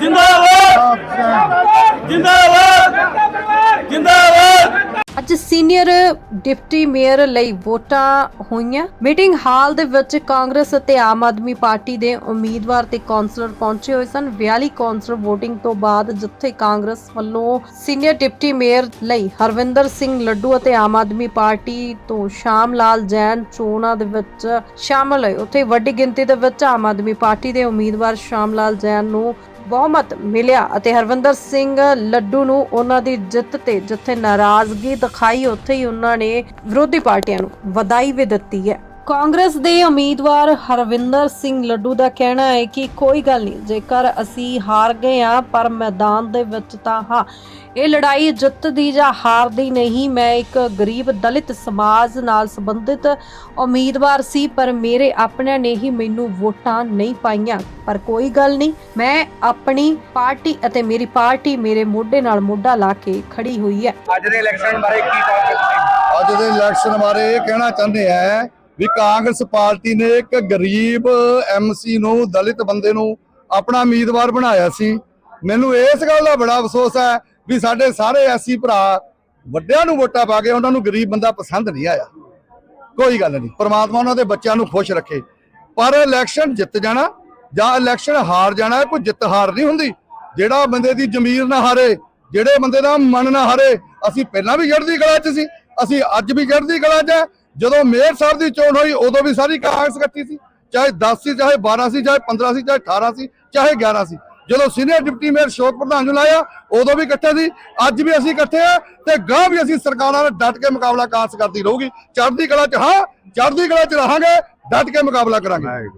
ਜਿੰਦਾਬਾਦ। ਜਿੰਦਾਬਾਦ। ਜਿੰਦਾਬਾਦ। ਅੱਜ ਸੀਨੀਅਰ ਡਿਪਟੀ ਮੇਅਰ ਲਈ ਵੋਟਾਂ ਹੋਈਆਂ। ਮੀਟਿੰਗ ਹਾਲ ਦੇ ਵਿੱਚ ਕਾਂਗਰਸ ਅਤੇ ਆਮ ਆਦਮੀ ਪਾਰਟੀ ਦੇ ਉਮੀਦਵਾਰ ਤੇ ਕੌਂਸਲਰ ਪਹੁੰਚੇ ਹੋਏ ਸਨ। 42 ਕੌਂਸਲਰ VOTING ਤੋਂ ਬਾਅਦ ਜਿੱਥੇ ਕਾਂਗਰਸ ਵੱਲੋਂ ਸੀਨੀਅਰ ਡਿਪਟੀ ਮੇਅਰ ਲਈ ਹਰਵਿੰਦਰ ਸਿੰਘ ਲੱਡੂ ਅਤੇ ਆਮ ਆਦਮੀ ਪਾਰਟੀ ਤੋਂ ਸ਼ਾਮ ਲਾਲ ਜੈਨ ਚੋਣਾਂ ਦੇ ਵਿੱਚ ਸ਼ਾਮਲ ਹੋਏ। ਉੱਥੇ ਵੱਡੀ ਗਿਣਤੀ ਦੇ ਵਿੱਚ ਆਮ ਆਦਮੀ ਪਾਰਟੀ ਦੇ ਉਮੀਦਵਾਰ ਸ਼ਾਮ ਲਾਲ ਜੈਨ ਨੂੰ ਬਹੁਮਤ ਮਿਲਿਆ ਅਤੇ ਹਰਵਿੰਦਰ ਸਿੰਘ ਲੱਡੂ ਨੂੰ ਉਹਨਾਂ ਦੀ ਜਿੱਤ ਤੇ ਜਿੱਥੇ ਨਾਰਾਜ਼ਗੀ ਦਿਖਾਈ, ਉੱਥੇ ਹੀ ਉਹਨਾਂ ਨੇ ਵਿਰੋਧੀ ਪਾਰਟੀਆਂ ਨੂੰ ਵਧਾਈ ਵੀ ਦਿੱਤੀ ਹੈ। ਕਾਂਗਰਸ ਦੇ ਉਮੀਦਵਾਰ ਹਰਵਿੰਦਰ ਸਿੰਘ ਲੱਡੂ ਦਾ ਕਹਿਣਾ ਹੈ ਕਿ ਕੋਈ ਗੱਲ ਨਹੀਂ ਜੇਕਰ ਅਸੀਂ ਹਾਰ ਗਏ ਆ ਪਰ ਮੈਦਾਨ ਦੇ ਵਿੱਚ ਤਾਂ ਹਾਂ। ਇਹ ਲੜਾਈ ਜਿੱਤ ਦੀ ਜਾਂ ਹਾਰ ਦੀ ਨਹੀਂ ਮੈਂ ਇੱਕ ਗਰੀਬ ਦਲਿਤ ਸਮਾਜ ਨਾਲ ਸੰਬੰਧਿਤ ਉਮੀਦਵਾਰ ਸੀ ਪਰ ਮੇਰੇ ਆਪਣਿਆਂ ਨੇ ਹੀ ਮੈਨੂੰ ਵੋਟਾਂ ਨਹੀਂ ਪਾਈਆਂ। ਪਰ ਕੋਈ ਗੱਲ ਨਹੀਂ ਮੈਂ ਆਪਣੀ ਪਾਰਟੀ ਅਤੇ ਮੇਰੀ ਪਾਰਟੀ ਮੇਰੇ ਮੋਢੇ ਨਾਲ ਮੋਢਾ ਲਾ ਕੇ ਖੜੀ ਹੋਈ ਹੈ। ਅੱਜ ਦੇ ਇਲੈਕਸ਼ਨ ਬਾਰੇ ਕੀ ਕਹੋਗੇ ਤੁਸੀਂ ਅੱਜ ਦੇ ਇਲੈਕਸ਼ਨ ਬਾਰੇ ਇਹ ਕਹਿਣਾ ਚਾਹੁੰਦੇ ਆ ਵੀ ਕਾਂਗਰਸ ਪਾਰਟੀ ਨੇ ਇੱਕ ਗਰੀਬ ਐਮਸੀ ਨੂੰ, ਦਲਿਤ ਬੰਦੇ ਨੂੰ ਆਪਣਾ ਉਮੀਦਵਾਰ ਬਣਾਇਆ ਸੀ। ਮੈਨੂੰ ਇਸ ਗੱਲ ਦਾ ਬੜਾ ਅਫਸੋਸ ਹੈ ਵੀ ਸਾਡੇ ਸਾਰੇ ਐਸੀ ਭਰਾ ਵੱਡਿਆਂ ਨੂੰ ਵੋਟਾਂ ਪਾ ਕੇ ਉਹਨਾਂ ਨੂੰ ਗਰੀਬ ਬੰਦਾ ਪਸੰਦ ਨਹੀਂ ਆਇਆ। ਕੋਈ ਗੱਲ ਨਹੀਂ, ਪਰਮਾਤਮਾ ਉਹਨਾਂ ਦੇ ਬੱਚਿਆਂ ਨੂੰ ਖੁਸ਼ ਰੱਖੇ। ਪਰ ਇਲੈਕਸ਼ਨ ਜਿੱਤ ਜਾਣਾ ਜਾਂ ਇਲੈਕਸ਼ਨ ਹਾਰ ਜਾਣਾ ਕੋਈ ਜਿੱਤ ਹਾਰ ਨਹੀਂ ਹੁੰਦੀ। ਜਿਹੜਾ ਬੰਦੇ ਦੀ ਜ਼ਮੀਰ ਨਾ ਹਾਰੇ, ਜਿਹੜੇ ਬੰਦੇ ਦਾ ਮਨ ਨਾ ਹਾਰੇ, ਅਸੀਂ ਪਹਿਲਾਂ ਵੀ ਚੜ੍ਹਦੀ ਕਲਾ 'ਚ ਸੀ, ਅਸੀਂ ਅੱਜ ਵੀ ਜੜਦੀ ਕਲਾ 'ਚ ਹੈ। ਜਦੋਂ ਮੇਅਰ ਸਾਹਿਬ ਦੀ ਚੋਣ ਹੋਈ ਉਦੋਂ ਵੀ ਸਾਰੀ ਕਾਂਗਰਸ ਇਕੱਠੀ ਸੀ। ਚਾਹੇ 10 ਸੀ ਚਾਹੇ 12 ਸੀ ਚਾਹੇ 15 ਸੀ ਚਾਹੇ 18 ਸੀ ਚਾਹੇ 11 ਸੀ। ਜਦੋਂ ਸੀਨੀਅਰ ਡਿਪਟੀ ਮੇਅਰ ਸ਼ੋਕ ਪ੍ਰਧਾਨ ਨੂੰ ਲਾਇਆ ਉਦੋਂ ਵੀ ਇਕੱਠੇ ਸੀ। ਅੱਜ ਵੀ ਅਸੀਂ ਇਕੱਠੇ ਆ ਤੇ ਗਾਂ ਵੀ ਅਸੀਂ ਸਰਕਾਰਾਂ ਨਾਲ ਡਟ ਕੇ ਮੁਕਾਬਲਾ ਕਾਂਗਰਸ ਕਰਦੀ ਰਹੂਗੀ। ਚੜ੍ਹਦੀ ਕਲਾ 'ਚ ਹਾਂ ਚੜ੍ਹਦੀ ਕਲਾ 'ਚ ਰਹਾਂਗੇ ਡਟ ਕੇ ਮੁਕਾਬਲਾ ਕਰਾਂਗੇ।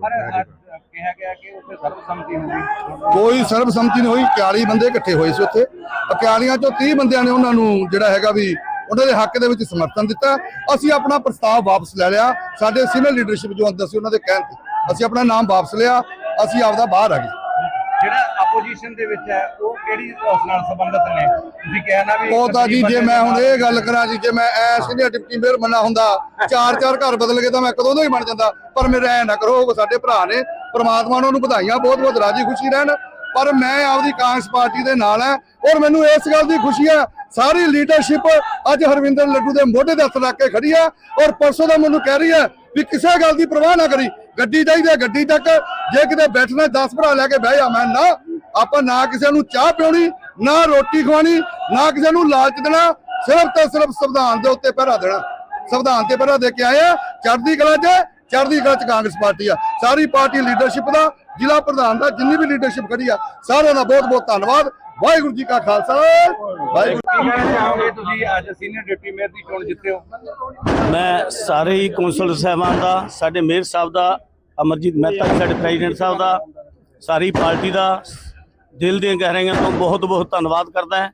ਕਿਹਾ ਗਿਆ ਕਿ ਉੱਥੇ ਸਰਬਸੰਮਤੀ ਹੋਊਗੀ। ਕੋਈ ਸਰਬਸੰਮਤੀ ਨਹੀਂ ਹੋਈ 41 ਬੰਦੇ ਇਕੱਠੇ ਹੋਏ ਸੀ ਉੱਥੇ। 41 ਚੋਂ 30 ਬੰਦਿਆਂ ਨੇ ਉਹਨਾਂ ਨੂੰ ਜਿਹੜਾ ਹੈਗਾ ਵੀ ਉਹਨਾਂ ਦੇ ਹੱਕ ਦੇ ਵਿੱਚ ਸਮਰਥਨ ਦਿੱਤਾ। ਅਸੀਂ ਆਪਣਾ ਪ੍ਰਸਤਾਵ ਵਾਪਸ ਲੈ ਲਿਆ। ਸਾਡੇ ਸੀਨੀਅਰ ਲੀਡਰਸ਼ਿਪ ਜੋ ਅੰਦਰ ਸੀ ਉਹਨਾਂ ਦੇ ਕਹਿਣ ਤੇ ਅਸੀਂ ਆਪਣਾ ਨਾਮ ਵਾਪਸ ਲਿਆ। ਅਸੀਂ ਆਪਦਾ ਬਾਹਰ ਆ ਗਏ। ਜਿਹੜਾ ਆਪੋਜੀਸ਼ਨ ਦੇ ਵਿੱਚ ਹੈ ਉਹ ਕਿਹੜੀ ਉਸ ਨਾਲ ਸੰਬੰਧਿਤ ਨੇ? ਤੁਸੀਂ ਕਿਹਾ ਨਾ ਵੀ ਉਹ ਤਾਂ ਜੀ ਜੇ ਮੈਂ ਹੁਣ ਇਹ ਗੱਲ ਕਰਾਂ ਜੀ ਜੇ ਮੈਂ ਐ ਸੀਨੀਅਰ ਡਿਪਟੀ ਮੇਅਰ ਬੰਨਾ ਹੁੰਦਾ ਚਾਰ ਚਾਰ ਘਰ ਬਦਲ ਕੇ ਤਾਂ ਮੈਂ ਕਦੋਂ ਦਾ ਹੀ ਬਣ ਜਾਂਦਾ। ਪਰ ਮੇਰੇ ਐ ਨਾ ਕਰੋ ਉਹ ਸਾਡੇ ਭਰਾ ਨੇ ਪ੍ਰਮਾਤਮਾ ਉਹਨਾਂ ਨੂੰ ਵਧਾਈਆਂ ਬਹੁਤ ਬਹੁਤ ਰਾਜੀ ਖੁਸ਼ੀ ਰਹਿਣ। ਪਰ ਮੈਂ ਆਪਦੀ ਕਾਂਗਰਸ ਪਾਰਟੀ ਦੇ ਨਾਲ ਹਾਂ ਔਰ ਮੈਨੂੰ ਇਸ ਗੱਲ ਦੀ ਖੁਸ਼ੀ ਹੈ ਸਾਰੀ ਲੀਡਰਸ਼ਿਪ ਅੱਜ ਹਰਵਿੰਦਰ ਲੱਡੂ ਦੇ ਮੋਢੇ ਤੇ ਹੱਥ ਰੱਖ ਕੇ ਖੜੀ ਹੈ ਔਰ ਪਰਸੋਂ ਦਾ ਮੈਨੂੰ ਕਹਿ ਰਹੀ ਹੈ ਵੀ ਕਿਸੇ ਗੱਲ ਦੀ ਪਰਵਾਹ ਨਾ ਕਰੀ। ਗੱਡੀ ਚਾਹੀਦੀ ਹੈ, ਗੱਡੀ ਤੱਕ। ਜੇ ਕਿਤੇ ਬੈਠਣਾ 10 ਭਰਾ ਲੈ ਕੇ ਬਹਿ ਜਾ। ਮੈਂ ਨਾ, ਆਪਾਂ ਨਾ ਕਿਸੇ ਨੂੰ ਚਾਹ ਪਿਉਣੀ, ਨਾ ਰੋਟੀ ਖਵਾਣੀ ਨਾ ਕਿਸੇ ਨੂੰ ਲਾਲਚ ਦੇਣਾ। ਸਿਰਫ ਤੇ ਸਿਰਫ ਸੰਵਿਧਾਨ ਦੇ ਉੱਤੇ ਪਹਿਰਾ ਦੇਣਾ। ਸੰਵਿਧਾਨ ਤੇ ਪਹਿਰਾ ਦੇ ਕੇ ਆਏ ਆ। ਚੜ੍ਹਦੀ ਕਲਾ 'ਚ, ਚੜ੍ਹਦੀ ਕਲਾ 'ਚ ਕਾਂਗਰਸ ਪਾਰਟੀ ਆ। ਸਾਰੀ ਪਾਰਟੀ ਲੀਡਰਸ਼ਿਪ ਦਾ, ਜ਼ਿਲ੍ਹਾ ਪ੍ਰਧਾਨ ਦਾ, ਜਿੰਨੀ ਵੀ ਲੀਡਰਸ਼ਿਪ ਖੜੀ ਆ, ਸਾਰਿਆਂ ਦਾ ਬਹੁਤ ਬਹੁਤ ਧੰਨਵਾਦ। ਵਾਹਿਗੁਰੂ ਜੀ ਕਾ ਖਾਲਸਾ ਵਾਹਿਗੁਰੂ ਕੀ ਕਹਿਣਾ ਚਾਹੋਗੇ ਤੁਸੀਂ ਅੱਜ ਸੀਨੀਅਰ ਡਿਪਟੀ ਮੇਅਰ ਦੀ ਚੋਣ ਜਿੱਤੇ ਹੋ? ਮੈਂ ਸਾਰੇ ਹੀ ਕੌਂਸਲ ਸਾਹਿਬਾਨ ਦਾ ਸਾਡੇ ਮੇਅਰ ਸਾਹਿਬ ਦਾ ਅਮਰਜੀਤ ਮਹਿਤਾ ਜੀ ਸਾਡੇ ਪ੍ਰੈਜ਼ੀਡੈਂਟ ਸਾਹਿਬ ਦਾ ਸਾਰੀ ਪਾਰਟੀ ਦਾ ਦਿਲ ਦੀਆਂ ਗਹਿਰਾਈਆਂ ਤੋਂ ਬਹੁਤ ਬਹੁਤ ਧੰਨਵਾਦ ਕਰਦਾ ਹਾਂ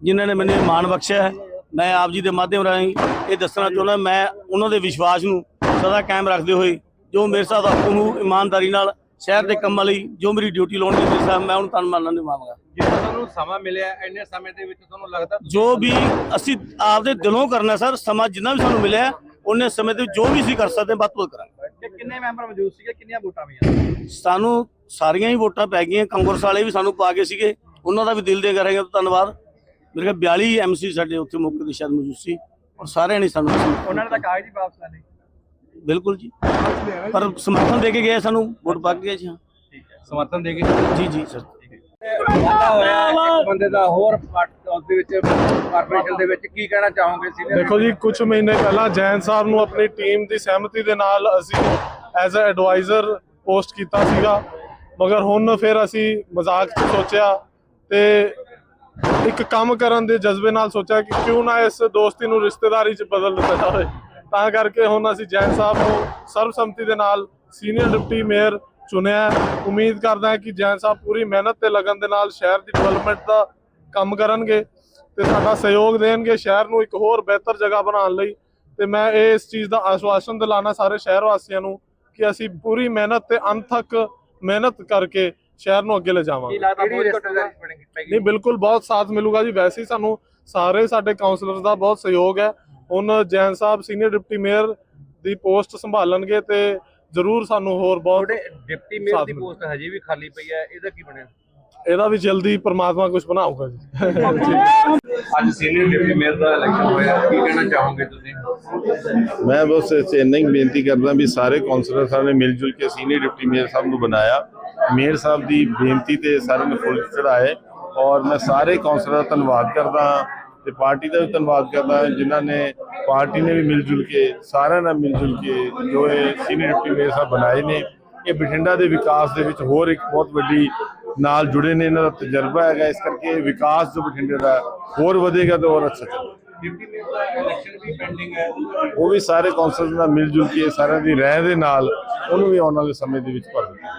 ਜਿਨ੍ਹਾਂ ਨੇ ਮੈਨੂੰ ਮਾਣ ਬਖਸ਼ਿਆ ਹੈ। ਮੈਂ ਆਪ ਜੀ ਦੇ ਮਾਧਿਅਮ ਰਾਹੀਂ ਇਹ ਦੱਸਣਾ ਚਾਹੁੰਦਾ ਮੈਂ ਉਹਨਾਂ ਦੇ ਵਿਸ਼ਵਾਸ ਨੂੰ ਸਦਾ ਕਾਇਮ ਰੱਖਦੇ ਹੋਏ ਜੋ ਮੇਰੇ ਸਾਹਿਬ ਦਾ ਹੁਕਮ ਨੂੰ ਇਮਾਨਦਾਰੀ ਨਾਲ ਸ਼ਹਿਰ ਦੇ ਕੰਮਾਂ ਲਈ ਜੋ ਮੇਰੀ ਡਿਊਟੀ ਲਾਉਣੀ ਹੈ ਸਾਹਿਬ ਮੈਂ ਉਹਨੂੰ ਤਨ ਮਨ ਨਾਲ ਨਿਭਾਵਾਂਗਾ ਜੇ ਤੁਹਾਨੂੰ ਸਮਾਂ ਮਿਲਿਆ ਇੰਨੇ ਸਮੇਂ ਦੇ ਵਿੱਚ ਤੁਹਾਨੂੰ ਲੱਗਦਾ ਜੋ ਵੀ ਅਸੀਂ ਆਪਦੇ ਦਿਲੋਂ ਕਰਨਾ ਸਰ ਸਮਾਂ ਜਿੰਨਾ ਵੀ ਸਾਨੂੰ ਮਿਲਿਆ ਉਹਨੇ ਸਮੇਂ ਤੇ ਜੋ ਵੀ ਅਸੀਂ ਕਰ ਸਕਦੇ ਹਾਂ ਵੱਧ ਤੋਂ ਵੱਧ ਕਰਾਂਗੇ। ਕਿੰਨੇ ਮੈਂਬਰ ਮੌਜੂਦ ਸੀਗੇ ਕਿੰਨੀਆਂ ਵੋਟਾਂ ਪਈਆਂ ਸਾਨੂੰ ਸਾਰੀਆਂ ਹੀ ਵੋਟਾਂ ਪੈ ਗਈਆਂ ਕਾਂਗਰਸ ਵਾਲੇ ਵੀ ਸਾਨੂੰ ਪਾ ਗਏ ਸੀਗੇ ਉਹਨਾਂ ਦਾ ਵੀ ਦਿਲ ਦੇ ਕਰਾਂਗੇ ਧੰਨਵਾਦ। ਮੇਰੇ ਕੋਲ 42 ਐਮਸੀ ਸਾਡੇ ਉੱਥੇ ਮੌਕੇ ਤੇ ਸ਼ਾਇਦ ਮੌਜੂਦ ਸੀ ਔਰ ਸਾਰਿਆਂ ਨੇ ਸਾਨੂੰ ਉਹਨਾਂ ਨੇ ਤਾਂ ਕਾਗਜ਼ ਹੀ ਵਾਪਸ ਲੈ ਲਏ। ਬਿਲਕੁਲ ਜੀ। ਪਰ ਸਮਰਥਨ ਦੇ ਕੇ ਗਏ ਸਾਨੂੰ ਵੋਟ ਪਾ ਕੇ ਗਏ ਜੀ ਹਾਂ। ਸਮਰਥਨ ਦੇ ਕੇ ਜੀ ਜੀ ਸਰ। ਪਤਾ ਹੋਇਆ ਇੱਕ ਬੰਦੇ ਦਾ ਹੋਰ ਪਾਰਟ ਉਸ ਦੇ ਵਿੱਚ ਕਾਰਪੋਰੇਸ਼ਨ ਦੇ ਵਿੱਚ ਕੀ ਕਹਿਣਾ ਚਾਹੋਗੇ ਸੀਨੀਅਰ ਦੇਖੋ ਜੀ ਕੁਝ ਮਹੀਨੇ ਪਹਿਲਾਂ ਜੈਨ ਸਾਹਿਬ ਨੂੰ ਆਪਣੀ ਟੀਮ ਦੀ ਸਹਿਮਤੀ ਦੇ ਨਾਲ ਅਸੀਂ ਐਜ਼ ਅ ਐਡਵਾਈਜ਼ਰ ਪੋਸਟ ਕੀਤਾ ਸੀਗਾ। ਮਗਰ ਹੁਣ ਫਿਰ ਅਸੀਂ ਮਜ਼ਾਕ 'ਚ ਸੋਚਿਆ ਤੇ ਇੱਕ ਕੰਮ ਕਰਨ ਦੇ ਜਜ਼ਬੇ ਨਾਲ ਸੋਚਿਆ ਕਿ ਕਿਉਂ ਨਾ ਇਸ ਦੋਸਤੀ ਨੂੰ ਰਿਸ਼ਤੇਦਾਰੀ 'ਚ ਬਦਲ ਦਿੱਤਾ ਜਾਵੇ। ਤਾਂ ਕਰਕੇ ਹੁਣ ਅਸੀਂ ਜੈਨ ਸਾਹਿਬ ਨੂੰ ਸਰਬਸੰਮਤੀ ਦੇ ਨਾਲ ਸੀਨੀਅਰ ਡਿਪਟੀ ਮੇਅਰ ਚੁਣਿਆ ਹੈ। ਉਮੀਦ ਕਰਦਾ ਹਾਂ ਕਿ ਜੈਨ ਸਾਹਿਬ ਪੂਰੀ ਮਿਹਨਤ ਤੇ ਲਗਨ ਦੇ ਨਾਲ ਸ਼ਹਿਰ ਦੀ ਡਿਵੈਲਪਮੈਂਟ ਦਾ ਕੰਮ ਕਰਨਗੇ ਤੇ ਸਾਡਾ ਸਹਿਯੋਗ ਦੇਣਗੇ ਸ਼ਹਿਰ ਨੂੰ ਇੱਕ ਹੋਰ ਬਿਹਤਰ ਜਗ੍ਹਾ ਬਣਾਉਣ ਲਈ। ਤੇ ਮੈਂ ਇਹ ਇਸ ਚੀਜ਼ ਦਾ ਆਸ਼ਵਾਸਨ ਦਿਲਾਣਾ ਸਾਰੇ ਸ਼ਹਿਰ ਵਾਸੀਆਂ ਨੂੰ ਕਿ ਅਸੀਂ ਪੂਰੀ ਮਿਹਨਤ ਤੇ ਅੰਤ ਤੱਕ ਮਿਹਨਤ ਕਰਕੇ ਸ਼ਹਿਰ ਨੂੰ ਅੱਗੇ ਲੈ ਜਾਵਾਂਗੇ ਲੱਗਦਾ ਬਹੁਤ ਰਿਸ਼ਤੇਦਾਰੀ ਬਣੇਗੀ? ਪੈਗੀ ਨਹੀਂ ਬਿਲਕੁਲ ਬਹੁਤ ਸਾਥ ਮਿਲੂਗਾ ਜੀ। ਵੈਸੇ ਹੀ ਸਾਨੂੰ ਸਾਰੇ ਸਾਡੇ ਕਾਉਂਸਲਰਸ ਦਾ ਬਹੁਤ ਸਹਿਯੋਗ ਹੈ। ਹੁਣ ਜੈਨ ਸਾਹਿਬ ਸੀਨੀਅਰ ਡਿਪਟੀ ਮੇਅਰ ਦੀ ਪੋਸਟ ਸੰਭਾਲਣਗੇ ਤੇ ਜ਼ਰੂਰ ਸਾਨੂੰ ਹੋਰ ਬਹੁਤ ਡਿਪਟੀ ਮੇਅਰ ਦੀ। ਪੋਸਟ ਹਜੇ ਵੀ ਖਾਲੀ ਪਈ ਹੈ ਇਹਦਾ ਕੀ ਬਣਿਆ? ਇਹਦਾ ਵੀ ਜਲਦੀ ਪ੍ਰਮਾਤਮਾ ਕੁਝ ਬਣਾਊਗਾ ਜੀ। ਅੱਜ ਸੀਨੀਅਰ ਡਿਪਟੀ ਮੇਅਰ ਦਾ ਇਲੈਕਸ਼ਨ ਹੋਇਆ ਕੀ ਕਹਿਣਾ ਚਾਹੋਗੇ ਤੁਸੀਂ? ਮੈਂ ਬਸ ਇੰਨਾ ਹੀ ਬੇਨਤੀ ਕਰਦਾ ਵੀ ਸਾਰੇ ਕੌਂਸਲਰ ਸਾਹਿਬ ਨੇ ਮਿਲ ਜੁਲ ਕੇ ਸੀਨੀਅਰ ਡਿਪਟੀ ਮੇਅਰ ਸਾਹਿਬ ਨੂੰ ਬਣਾਇਆ। ਮੇਅਰ ਸਾਹਿਬ ਦੀ ਬੇਨਤੀ ਤੇ ਸਾਰਿਆਂ ਨੇ ਫੁੱਲ ਚੜਾਏ ਔਰ ਮੈਂ ਸਾਰੇ ਕੌਂਸਲਰ ਦਾ ਧੰਨਵਾਦ ਕਰਦਾ ਹਾਂ। ਤੇ ਪਾਰਟੀ ਦਾ ਵੀ ਧੰਨਵਾਦ ਕਰਦਾ ਹਾਂ ਜਿਨ੍ਹਾਂ ਨੇ ਪਾਰਟੀ ਨੇ ਵੀ ਮਿਲ ਜੁਲ ਕੇ ਸਾਰਿਆਂ ਨਾਲ ਮਿਲ ਜੁਲ ਕੇ ਜੋ ਇਹ ਸੀਨੀਅਰ ਡਿਪਟੀ ਮੇਅਰ ਸਾਹਿਬ ਬਣਾਏ ਨੇ ਇਹ ਬਠਿੰਡਾ ਦੇ ਵਿਕਾਸ ਦੇ ਵਿੱਚ ਹੋਰ ਇੱਕ ਬਹੁਤ ਵੱਡੀ ਨਾਲ ਜੁੜੇ ਨੇ ਇਹਨਾਂ ਦਾ ਤਜਰਬਾ ਹੈਗਾ ਇਸ ਕਰਕੇ ਵਿਕਾਸ ਜੋ ਬਠਿੰਡੇ ਦਾ ਹੋਰ ਵਧੇਗਾ ਤੇ ਹੋਰ ਅੱਛਾ ਚੱਲੇਗਾ। ਡਿਪਟੀ ਮੇਅਰ ਦਾ ਇਲੈਕਸ਼ਨ ਵੀ ਪੈਂਡਿੰਗ ਹੈ। ਉਹ ਵੀ ਸਾਰੇ ਕੌਂਸਲਰ ਨਾਲ ਮਿਲ ਜੁਲ ਕੇ ਸਾਰਿਆਂ ਦੀ ਰਾਏ ਦੇ ਨਾਲ ਉਹਨੂੰ ਵੀ ਆਉਣ ਵਾਲੇ ਸਮੇਂ ਦੇ ਵਿੱਚ ਭਰ ਦਿੱਤਾ